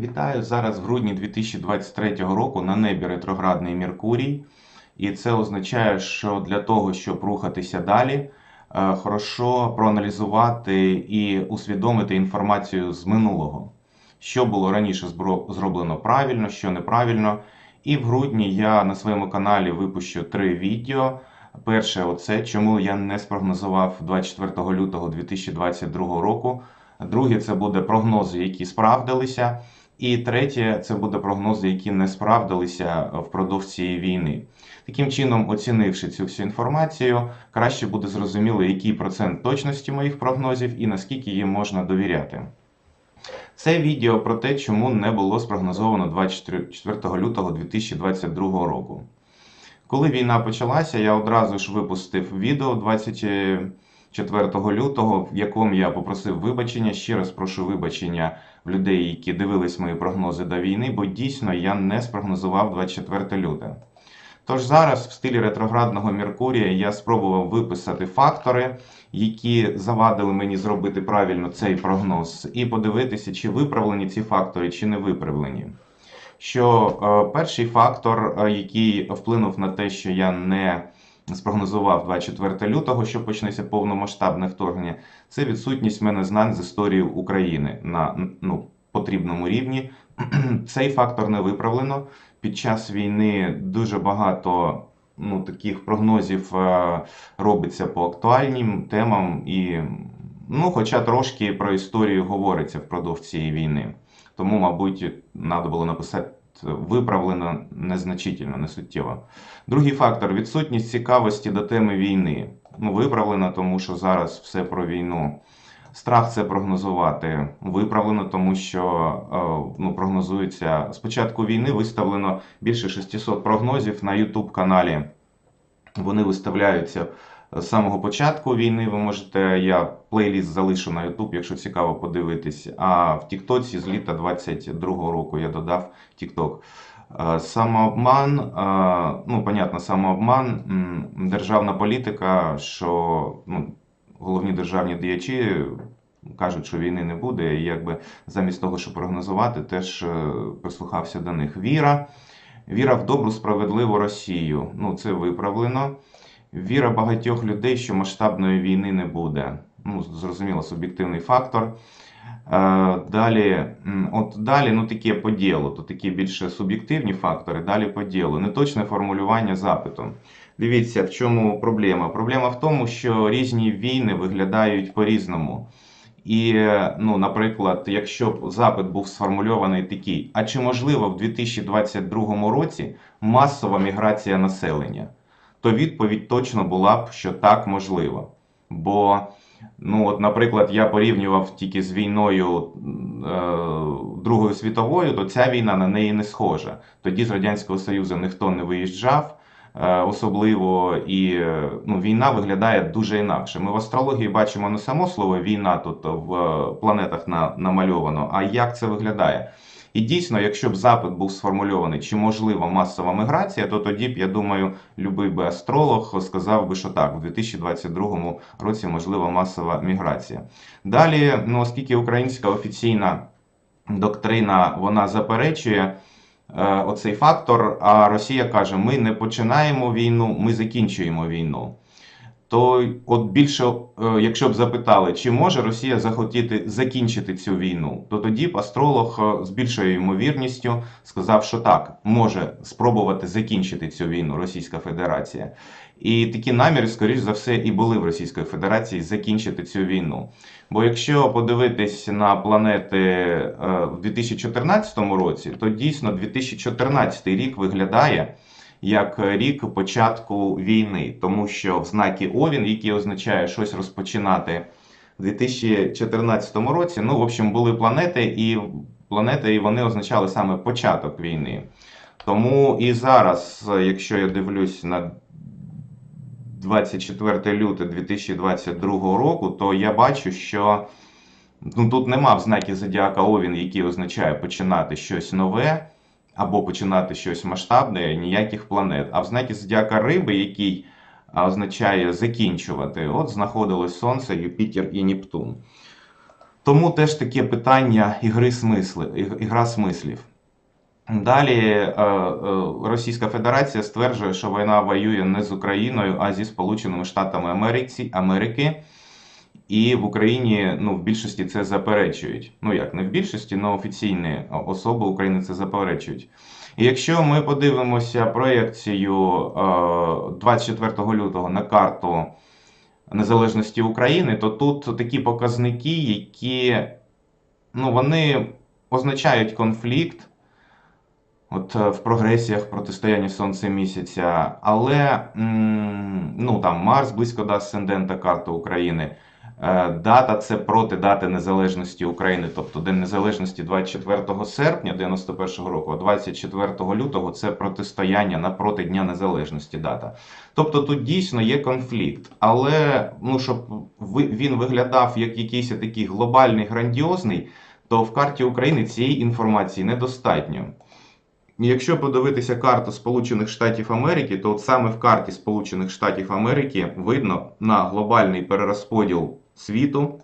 Вітаю зараз в грудні 2023 року на небі ретроградний Меркурій. І це означає, що для того, щоб рухатися далі, е, хорошо проаналізувати і усвідомити інформацію з минулого, що було раніше зроблено правильно, що неправильно. І в грудні я на своєму каналі випущу три відео. Перше, оце чому я не спрогнозував 24 лютого 2022 року. Друге, це буде прогнози, які справдилися. І третє, це буде прогнози, які не справдилися впродовж цієї війни. Таким чином, оцінивши цю всю інформацію, краще буде зрозуміло, який процент точності моїх прогнозів і наскільки їм можна довіряти. Це відео про те, чому не було спрогнозовано 24 лютого 2022 року. Коли війна почалася, я одразу ж випустив відео 24 лютого, в якому я попросив вибачення. Ще раз прошу вибачення в людей, які дивились мої прогнози до війни, бо дійсно я не спрогнозував 24 лютого. Тож зараз в стилі ретроградного Меркурія я спробував виписати фактори, які завадили мені зробити правильно цей прогноз, і подивитися, чи виправлені ці фактори, чи не виправлені. Що е, перший фактор, е, який вплинув на те, що я не спрогнозував 24 лютого, що почнеться повномасштабне вторгнення, це відсутність мене знань з історії України на ну, потрібному рівні. Цей фактор не виправлено. Під час війни дуже багато ну, таких прогнозів е, робиться по актуальним темам, і, ну, хоча трошки про історію говориться впродовж цієї війни. Тому, мабуть, треба було написати виправлено незначительно, не суттєво. Другий фактор відсутність цікавості до теми війни. Ну, виправлено, тому що зараз все про війну. Страх це прогнозувати виправлено, тому що е, ну, прогнозується з початку війни виставлено більше 600 прогнозів на YouTube каналі. Вони виставляються з самого початку війни. Ви можете, я плейліст залишу на YouTube, якщо цікаво подивитись. А в Тіктоці з літа 22-го року я додав TikTok. Е, Самообман, е, ну, понятно, самообман, державна політика, що ну, головні державні діячі кажуть, що війни не буде, і якби замість того, щоб прогнозувати, теж е, прислухався до них. Віра, віра в добру, справедливу Росію. Ну, це виправлено. Віра багатьох людей, що масштабної війни не буде. Ну, зрозуміло, суб'єктивний фактор. Е, Далі, от далі, ну такі по ділу, то такі більше суб'єктивні фактори, далі по ділу. Неточне формулювання запиту. Дивіться, в чому проблема. Проблема в тому, що різні війни виглядають по-різному. І, ну, наприклад, якщо б запит був сформульований такий: а чи можливо в 2022 році масова міграція населення? То відповідь точно була б, що так можливо. Бо, ну, от, наприклад, я порівнював тільки з війною е, Другою світовою, то ця війна на неї не схожа. Тоді з Радянського Союзу ніхто не виїжджав. е, Особливо і е, ну, війна виглядає дуже інакше. Ми в астрології бачимо не само слово війна тут в е, планетах на, намальовано, а як це виглядає. І дійсно, якщо б запит був сформульований, чи можлива масова міграція, то тоді б, я думаю, любий би астролог сказав би, що так, у 2022 році можлива масова міграція. Далі, ну, оскільки українська офіційна доктрина вона заперечує е, оцей фактор, а Росія каже: ми не починаємо війну, ми закінчуємо війну. То от більше, е, якщо б запитали, чи може Росія захотіти закінчити цю війну, то тоді б астролог е, з більшою ймовірністю сказав, що так, може спробувати закінчити цю війну Російська Федерація. І такі наміри, скоріш за все, і були в Російської Федерації закінчити цю війну. Бо якщо подивитись на планети е, в 2014 році, то дійсно 2014 рік виглядає як рік початку війни, тому що в знакі Овін, який означає щось розпочинати в 2014 році, ну, в общем, були планети, і планети і вони означали саме початок війни. Тому і зараз, якщо я дивлюсь на 24 лютого 2022 року, то я бачу, що ну, тут нема в знакі Зодіака Овін, який означає починати щось нове або починати щось масштабне, ніяких планет. А в знакі Зодіака Риби, який означає закінчувати, от знаходилось Сонце, Юпітер і Нептун. Тому теж таке питання ігри смисли, ігра смислів. Далі Російська Федерація стверджує, що війна воює не з Україною, а зі Сполученими Штатами Америки. І в Україні ну, в більшості це заперечують. Ну як не в більшості, але офіційні особи України це заперечують. І якщо ми подивимося проєкцію е, 24 лютого на карту незалежності України, то тут такі показники, які ну, вони означають конфлікт. От е, в прогресіях протистояння Сонця місяця, але ну там Марс близько до асцендента карти України. Е, Дата це проти дати незалежності України, тобто День Незалежності 24 серпня 91 року, а 24 лютого це протистояння напроти Дня Незалежності дата. Тобто тут дійсно є конфлікт, але ну, щоб він виглядав як якийсь такий глобальний, грандіозний, то в карті України цієї інформації недостатньо. Якщо подивитися карту Сполучених Штатів Америки, то от саме в карті Сполучених Штатів Америки видно на глобальний перерозподіл світу,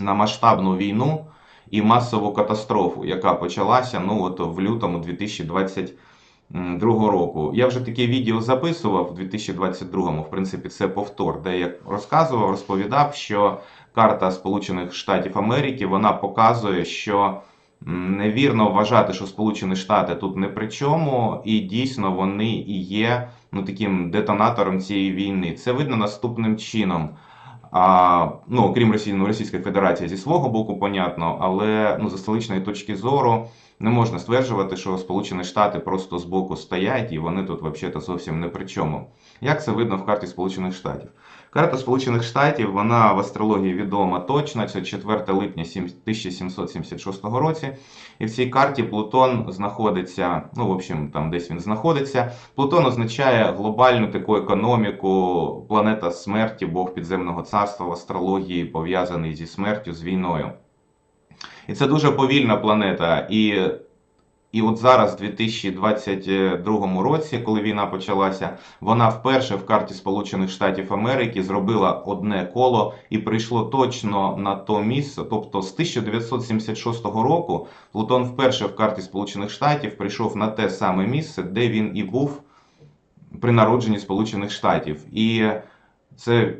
на масштабну війну і масову катастрофу, яка почалася ну, от в лютому 2022 року. Я вже таке відео записував у 2022, в принципі, це повтор, де я розказував, розповідав, що карта Сполучених Штатів Америки вона показує, що Невірно вважати, що Сполучені Штати тут не при чому, і дійсно вони і є ну, таким детонатором цієї війни. Це видно наступним чином. А, ну, окрім Росії, ну, Федерації зі свого боку, понятно, але ну, за столичної точки зору не можна стверджувати, що Сполучені Штати просто збоку стоять і вони тут взагалі зовсім не при чому. Як це видно в карті Сполучених Штатів? Карта Сполучених Штатів, вона в астрології відома точно, це 4 липня 1776 році. І в цій карті Плутон знаходиться, ну, в общем, там десь він знаходиться. Плутон означає глобальну таку економіку, планета смерті, Бог підземного царства в астрології, пов'язаний зі смертю, з війною. І це дуже повільна планета. І, і от зараз, в 2022 році, коли війна почалася, вона вперше в карті Сполучених Штатів Америки зробила одне коло і прийшло точно на то місце. Тобто з 1976 року Плутон вперше в карті Сполучених Штатів прийшов на те саме місце, де він і був при народженні Сполучених Штатів. І це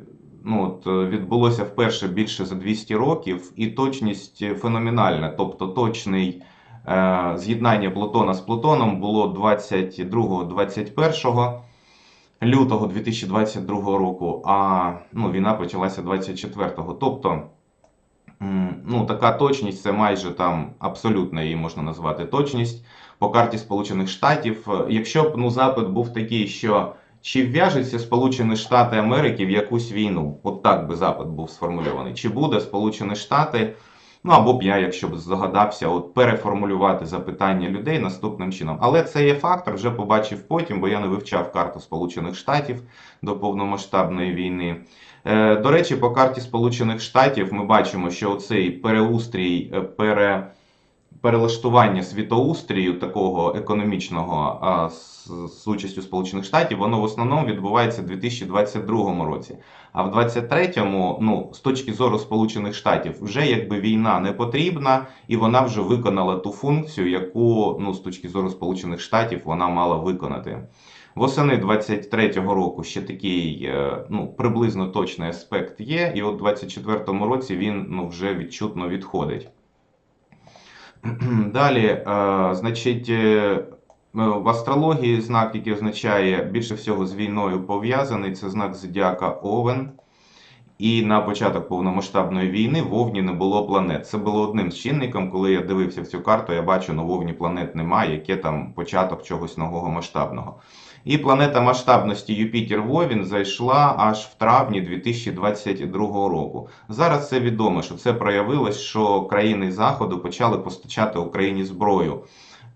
ну, от, відбулося вперше більше за 200 років, і точність феноменальна, тобто точний. Е, З'єднання Плутона з Плутоном було 22-21 лютого 2022 року, а ну, війна почалася 24-го. Тобто, ну, така точність це майже там абсолютно її можна назвати точність по карті Сполучених Штатів. Якщо б ну, запит був такий, що чи вв'яжуться Сполучені Штати Америки в якусь війну? От так би запит був сформульований. Чи буде Сполучені Штати? Ну або б я, якщо б здогадався, от переформулювати запитання людей наступним чином. Але це є фактор, вже побачив потім, бо я не вивчав карту Сполучених Штатів до повномасштабної війни. Е, До речі, по карті Сполучених Штатів ми бачимо, що цей переустрій, е, пере, перелаштування світоустрію такого економічного а, з, з участю Сполучених Штатів, воно в основному відбувається в 2022 році. А в 23-му, ну, з точки зору Сполучених Штатів, вже якби війна не потрібна, і вона вже виконала ту функцію, яку ну, з точки зору Сполучених Штатів вона мала виконати. Восени 23-го року ще такий е, ну, приблизно точний аспект є, і от в 24-му році він ну, вже відчутно відходить. Далі, е, значить, е, в астрології знак, який означає більше всього з війною пов'язаний, це знак зодіака Овен. І на початок повномасштабної війни в Овні не було планет. Це було одним з чинником, коли я дивився в цю карту, я бачу, на Овні планет немає, яке там початок чогось нового масштабного. І планета масштабності Юпітер Вовін зайшла аж в травні 2022 року. Зараз це відомо, що це проявилось, що країни Заходу почали постачати Україні зброю.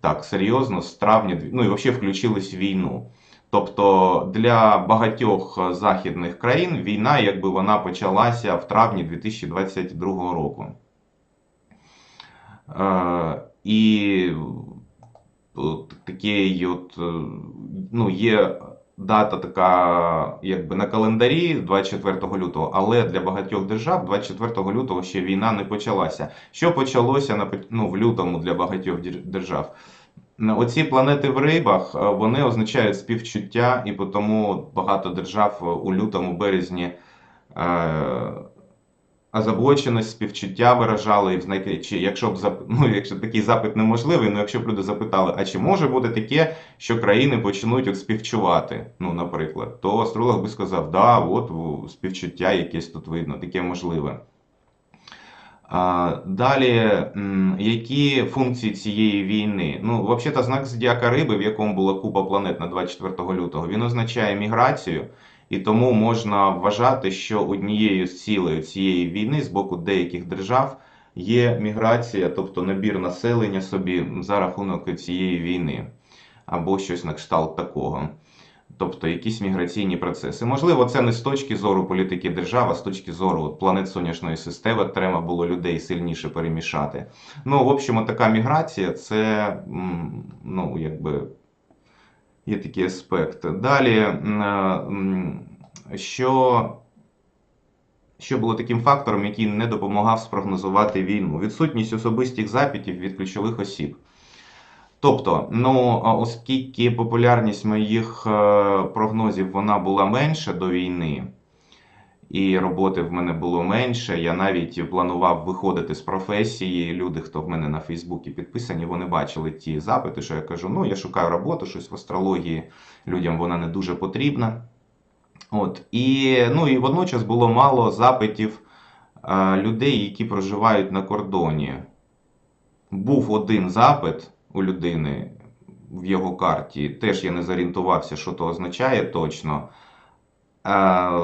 Так, серйозно, з травня, ну і взагалі включились в війну. Тобто для багатьох західних країн війна, якби вона почалася в травні 2022 року. Е, і такий от, е, ну, є дата така, якби на календарі 24 лютого, але для багатьох держав 24 лютого ще війна не почалася. Що почалося ну, в лютому для багатьох держав? Оці планети в рибах е, вони означають співчуття, і тому багато держав е, у лютому березні озабоченість, співчуття виражали, і знаєте, чи якщо б ну, якщо такий запит неможливий, ну якщо б люди запитали, а чи може бути таке, що країни почнуть от співчувати, ну, наприклад, то астролог би сказав, да, от співчуття якесь тут видно, таке можливе. Далі, які функції цієї війни? Ну, взагалі, знак зодіака риби, в якому була купа планет на 24 лютого, він означає міграцію, і тому можна вважати, що однією з цілей цієї війни з боку деяких держав є міграція, тобто набір населення собі за рахунок цієї війни, або щось на кшталт такого. Тобто якісь міграційні процеси. Можливо, це не з точки зору політики держави, а з точки зору от, планет сонячної системи треба було людей сильніше перемішати. Ну, в общем, така міграція це ну, якби є такий аспект. Далі, м, що, що було таким фактором, який не допомагав спрогнозувати війну? Відсутність особистих запитів від ключових осіб. Тобто, ну, оскільки популярність моїх е, прогнозів вона була менша до війни, і роботи в мене було менше, я навіть планував виходити з професії. Люди, хто в мене на Фейсбуці підписані, вони бачили ті запити, що я кажу: ну, я шукаю роботу, щось в астрології, людям вона не дуже потрібна. От, і, ну, і водночас було мало запитів е, людей, які проживають на кордоні. Був один запит у людини в його карті. Теж я не зорієнтувався, що то означає точно.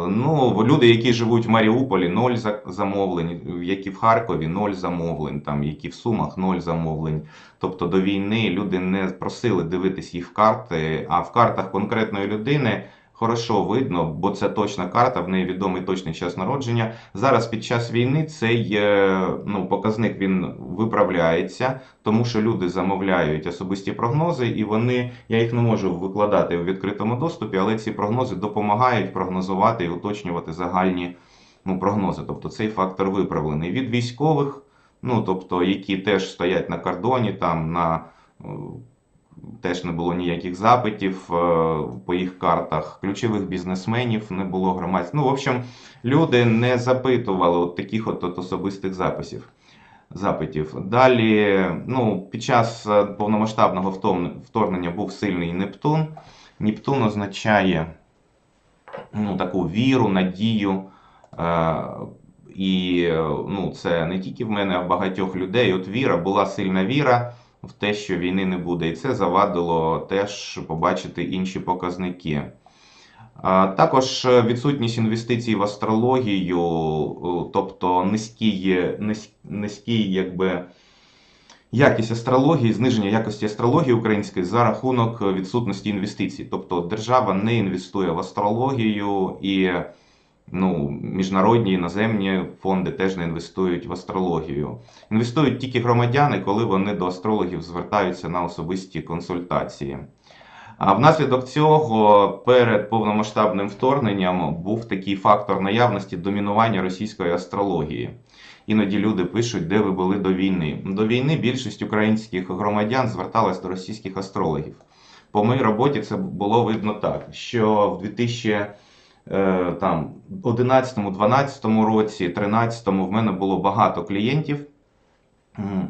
Ну, люди, які живуть в Маріуполі, ноль замовлень, які в Харкові, ноль замовлень, там, які в Сумах, ноль замовлень. Тобто до війни люди не просили дивитись їх в карти, а в картах конкретної людини хорошо видно, бо це точна карта, в неї відомий точний час народження. Зараз під час війни цей е, ну, показник він виправляється, тому що люди замовляють особисті прогнози, і вони, я їх не можу викладати у відкритому доступі, але ці прогнози допомагають прогнозувати і уточнювати загальні ну, прогнози. Тобто цей фактор виправлений від військових, ну тобто, які теж стоять на кордоні, там на е, теж не було ніяких запитів е, по їх картах. Ключових бізнесменів не було громадських. Ну, в общем, люди не запитували от таких от, от особистих записів. Запитів. Далі, ну, під час е, повномасштабного вторгнення був сильний Нептун. Нептун означає ну, таку віру, надію. Е, і е, ну, це не тільки в мене, а в багатьох людей. От віра, була сильна віра в те, що війни не буде. І це завадило теж побачити інші показники. Також відсутність інвестицій в астрологію, е, тобто низький, низький якби, якість астрології, зниження якості астрології української за рахунок відсутності інвестицій. Тобто держава не інвестує в астрологію і ну, міжнародні іноземні фонди теж не інвестують в астрологію. Інвестують тільки громадяни, коли вони до астрологів звертаються на особисті консультації. А внаслідок цього перед повномасштабним вторгненням був такий фактор наявності домінування російської астрології. Іноді люди пишуть, де ви були до війни. До війни більшість українських громадян зверталась до російських астрологів. По моїй роботі це було видно так, що в 2000 е, там 11-12 році, 13-му в мене було багато клієнтів.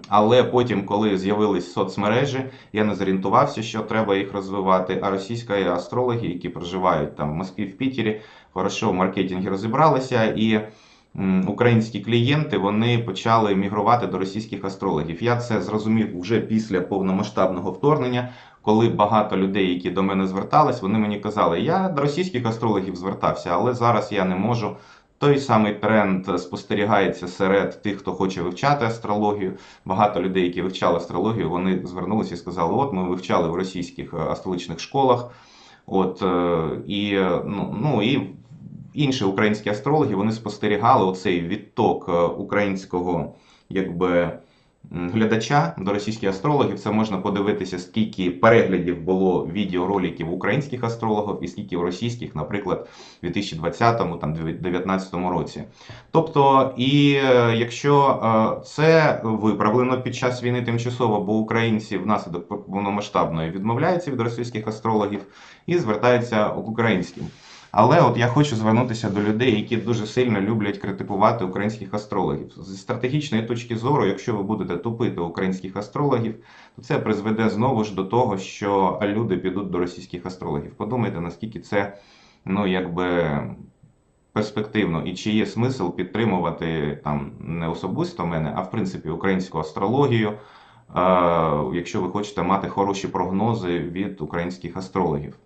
Але потім, коли з'явились соцмережі, я не зорієнтувався, що треба їх розвивати. А російські астрологи, які проживають там в Москві, в Пітері, хорошо в маркетингі розібралися, і українські клієнти вони почали мігрувати до російських астрологів. Я це зрозумів вже після повномасштабного вторгнення, коли багато людей, які до мене звертались, вони мені казали, я до російських астрологів звертався, але зараз я не можу. Той самий тренд спостерігається серед тих, хто хоче вивчати астрологію. Багато людей, які вивчали астрологію, вони звернулися і сказали: от ми вивчали в російських е, астрологічних школах. От е, і ну, ну і інші українські астрологи вони спостерігали оцей відток е, українського, якби глядача, до російських астрологів. Це можна подивитися, скільки переглядів було відеороликів українських астрологів і скільки російських, наприклад, у 2020 там 2019 році. Тобто, і е, якщо е, це виправлено під час війни тимчасово, бо українці внаслідок повномасштабної відмовляються від російських астрологів і звертаються українським. Але от я хочу звернутися до людей, які дуже сильно люблять критикувати українських астрологів. Зі стратегічної точки зору, якщо ви будете тупити українських астрологів, то це призведе знову ж до того, що люди підуть до російських астрологів. Подумайте, наскільки це ну якби перспективно і чи є смисл підтримувати там не особисто мене, а в принципі українську астрологію, е, якщо ви хочете мати хороші прогнози від українських астрологів.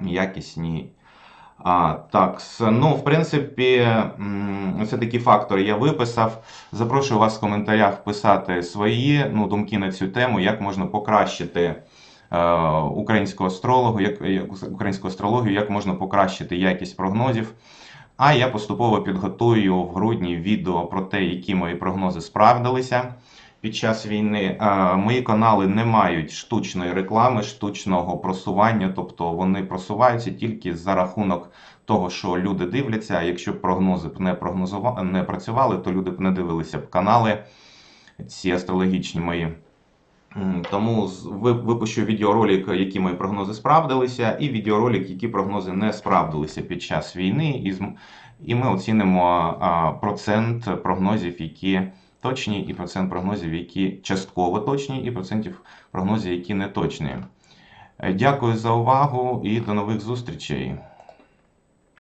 Якісні. А, так, ну, в принципі, м, оце такі фактори я виписав. Запрошую вас в коментарях писати свої ну, думки на цю тему, як можна покращити е, українську астрологу, як, як українську астрологію, як можна покращити якість прогнозів. А я поступово підготую в грудні відео про те, які мої прогнози справдилися під час війни. Мої канали не мають штучної реклами, штучного просування, тобто вони просуваються тільки за рахунок того, що люди дивляться. А якщо б прогнози б не прогнозува... не працювали, то люди б не дивилися б канали ці астрологічні мої. Тому випущу відеоролик, які мої прогнози справдилися, і відеоролик, які прогнози не справдилися під час війни. І, ми оцінимо процент прогнозів, які точні, і процент прогнозів, які частково точні, і процентів прогнозів, які не точні. Е, Дякую за увагу і до нових зустрічей.